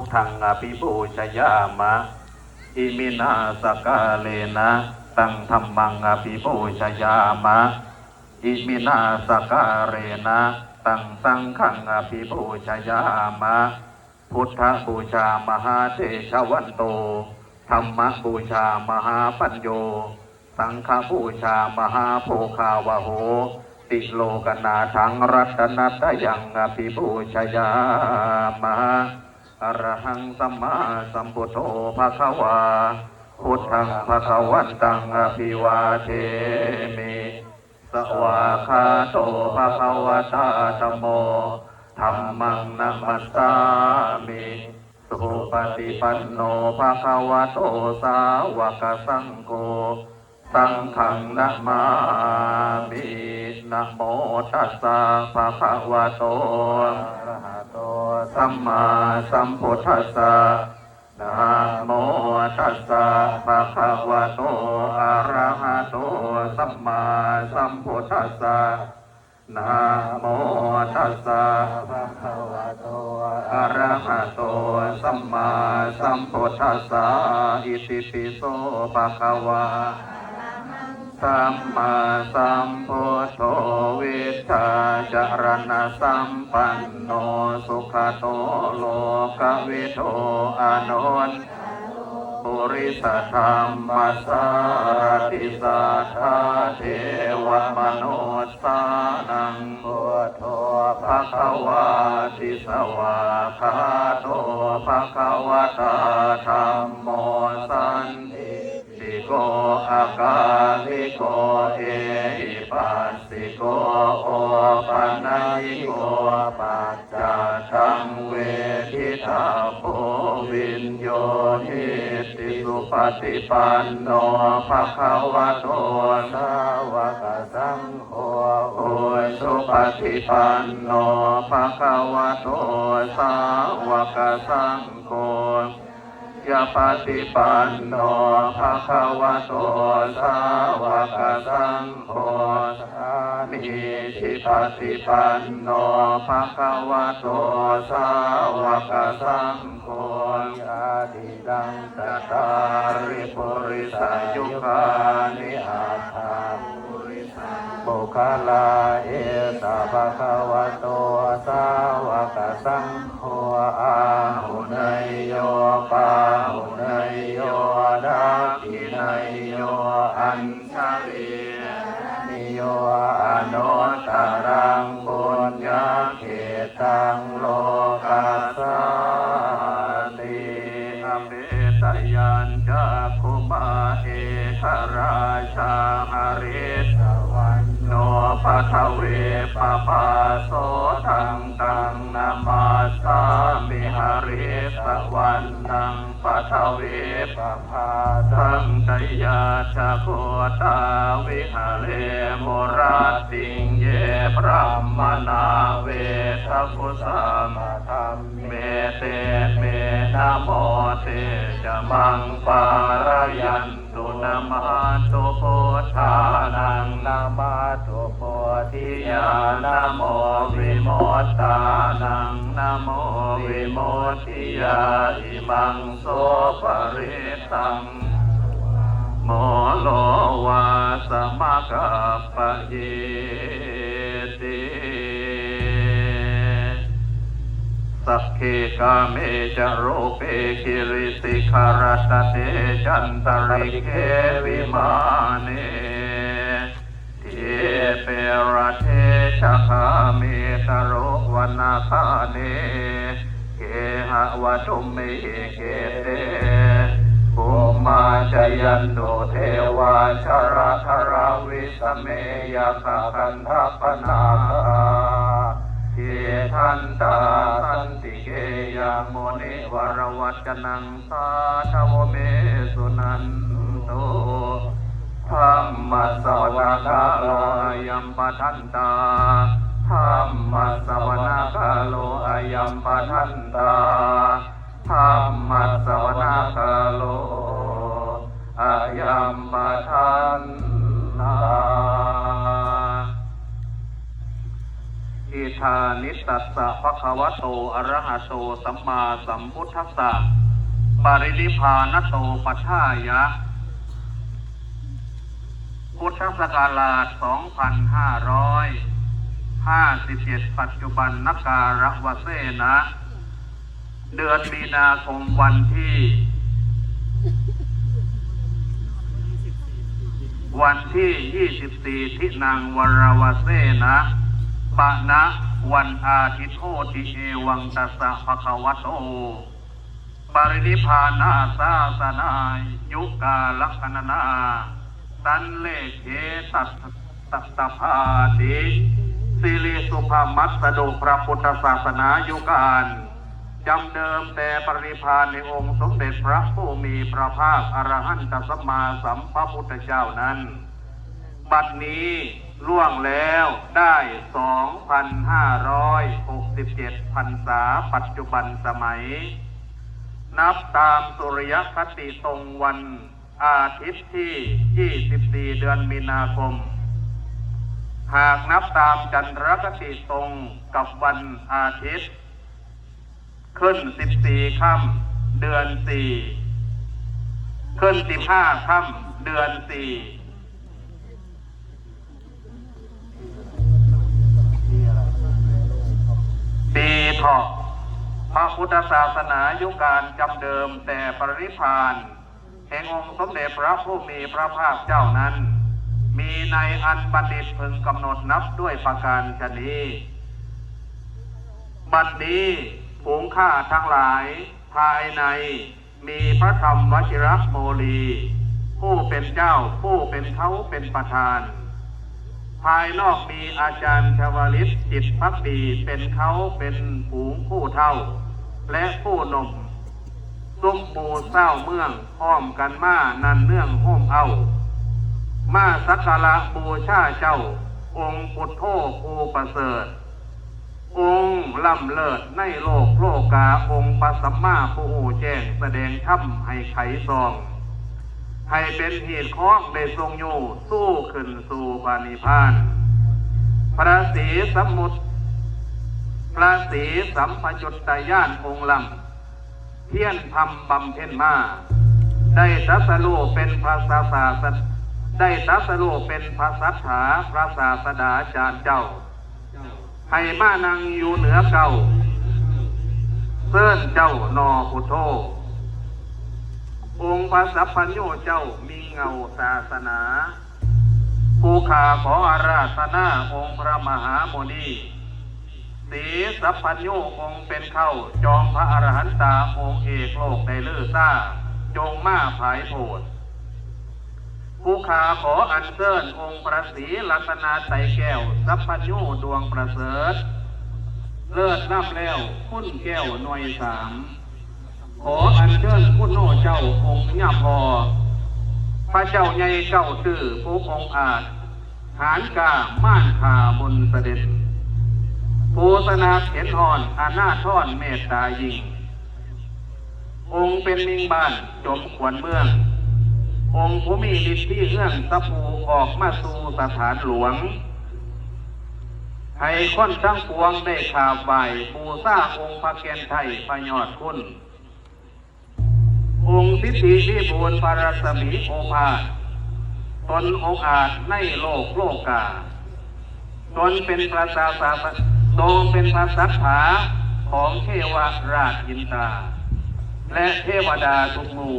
ทธังอภิปูชยามะ อิมินาสกาเลนะ ตังธรรมังอภิปูชยามะ อิมินาสกาเรนะ ตังสังฆังอภิปูชยามะ พุทธบูชามหาเทชวันโต ธรรมบูชามหาปัญโย สังฆบูชามหาโภคาวโหติโลกนาทังรัตนัตยังอภิบูชยามะ อรหังสัมมาสัมพุทโธภะคะวา พุทธังภะคะวันตังอภิวาเทมิสวาคาโตภะคะวะตาธัมโมธัมมังนัมมัสสามิสุปฏิปันโนภะคะวะโตสาวกสังโฆสังฆังนะมามินะโมตัสสะภะคะวะโต สัมมาสัมพุทธัสสะนะโมตัสสะภะคะวะโตอะระหะโตสัมมาสัมพุทธัสสะนะโมตัสสะภะคะวะโตอะระหะโตสัมมาสัมพุทธัสสะอิติปิโสภะคะวะ สัมมาสัมพุทโธวิชชาจารณะสัมปันโนสุขโตโลกวิโทอานนท์ปุริสธรรมสารติสัทธาเทวมนุษสานังพุทโธภะคะวาติสวาคาโตภะคะวะตาธรรมโมสันติ โกอากาลิโกเอหิปัสสิโกโอปันญิโกปัจจตังเวทิตาโพวินโยหิติสุปฏิปันโนภะคะวะโตสาวกสังโฆโอสุปฏิปันโนภะคะวะโตสาวกสังโฆ ยาปฏิปันโนภะคะวะโตสาวกสังโฆสามีทิปฏิปันโนภะคะวะโตสาวกสังโฆญาติดังตตาริปุริสายุคานิอา บุคลาเอตาภะคะวะโตสาวกสังโฆอาหุเนยโยปาหุเนยโยดาคิเนยโยอัน ปัทเวปะปาโสทังตังนามาสามิหาริสวันนังปัทเวปะปาทังตยาชะโคตาวิหาเลโมราติงเยพระมนาเวทกุสามาธรรมเมเตเมนะโมเตจะมังปารยัน นามาตุพุทธานังนามาตุโพธิญาณโมวิโมตานังนะโมวิโมติยาอิมังโสปริตังโมโลวาสมะกัปปะเยติ สัพเพกาเมจโรเปกิริสิขารตเตจันตริเควิมาเนเทเประเทชะคาเมตโรวนาคาเนเกหะวะตุมเมเกเตภูมาจยันโตเทวาชราธราวิสเมยคกันทปนาคา เททันตาสันติเกยังโมนิวรวัจนังสาธวเมสุนันโตธรรมสวนาคาโลอายัมปทันตาธรรมสวนาคาโลอายัมปทันตาธรรมสวนาคาโลอายัมปทันนา อิธานิสัสสะภะคะวะโตอะระหะโตสัมมาสัมพุทธัสสะปรินิพานโตปัฏฐายะ พุทธศักราช 2557 ปัจจุบันนักการะวะเสนะ เดือนมีนาคมวันที่ วันที่ 24ทินังวรวเสนะปะนะ วันอาทิตโทติเอวังตัสสะภะคะวะโต ปรินิพานาสาสนายุกาลักษณนาตันเลเขตัสตัสตภาติสิริสุภามัสสดุพระพุทธศาสนายุกานจำเดิมแต่ปริพานในองค์สมเด็จพระผู้มีพระภาคอรหันตสัมมาสัมพุทธเจ้านั้น บัดนี้ ล่วงแล้วได้ 2,567พรรษาปัจจุบันสมัย นับตามสุริยคติตรงวันอาทิตย์ที่ 24 เดือนมีนาคม หากนับตามจันทรคติตรงกับวันอาทิตย์ ขึ้น 14 ค่ำเดือน 4 ขึ้น 15 ค่ำเดือน 4 ปีเถาะพระพุทธศาสนายุคการจำเดิมแต่ปริพานแห่งองค์สมเด็จพระผู้มีพระภาคเจ้านั้น มีในอันบัณฑิตพึงกำหนดนับด้วยประการชนี้บัดนี้ฝูงข้าทั้งหลายภายในมีพระธรรมวชิระโมลี ผู้เป็นเจ้าผู้เป็นเขาเป็นประธาน ภายนอกมีอาจารย์ชวลิตจิตพักดีเป็นเขาเป็นผูงผู้เท่า และผู้นมซุ้มหมูเศร้าเมืองพ้อมกันมานันเนื่องโฮมเอา มาสักการะบูชาเจ้า องค์ปุถโธภูประเสริฐ องค์ล่ำเลิศในโลกโลกาองค์ปัสสัมมาผู้แจ้งแสดงธรรมให้ไขซอง ให้เป็นเหตุข้องได้ทรงอยู่สู้ขึ้นสู่ปานิพาน พระศรีสมมุตพระศรีสัมพจุตตยานองค์ลำเพียนทำบำเพ็ญมา ได้ตรัสรู้เป็นพระศาสาสได้ตรัสรู้เป็นพระสัทธาพระศาสดาจารย์เจ้า ให้มานังอยู่เหนือเก่าเซิ่นเจ้านอพุทโธ องค์พระสัพพัญโยเจ้ามีเงาศาสนาผู้ขาขออาราธนาองค์พระมหาโมนีสีสัพพัญโยองค์เป็นเข้าจองพระอรหันตาองค์เอกโลกในเลือซ่าจงมาภายโพดผู้ขาขออัญเชิญองค์ประสีรัตนาไตแก้วสัพพัญโยดวงประเสริฐ เลิศนับแล้วคุณแก้วหน่วยสาม ขออัญเชิญคุณโนเจ้าองค์ญาพอ พระเจ้าใหญ่เก้าตื้อผู้องค์อาจหานกาม่านขาบนเสด็จภูสนาเข็นหอนอาณาท่อนเมตตายิง องค์เป็นมิงบ้านจมขวนเมือง องค์ผู้มีฤทธิ์ที่เอื้องตะปูออกมาสู่สถานหลวงให้คนทั้งปวงได้ข่าวใบปูซ่าองค์พระแกนไทยพยอดคุณ องค์สิทธีวิบูลปารสมีโอภาสตนองอาจในโลกโลกา ตนเป็นพระศาสาโตเป็นพระสักษาของเทวราชยินตา และเทวดาทุกมู่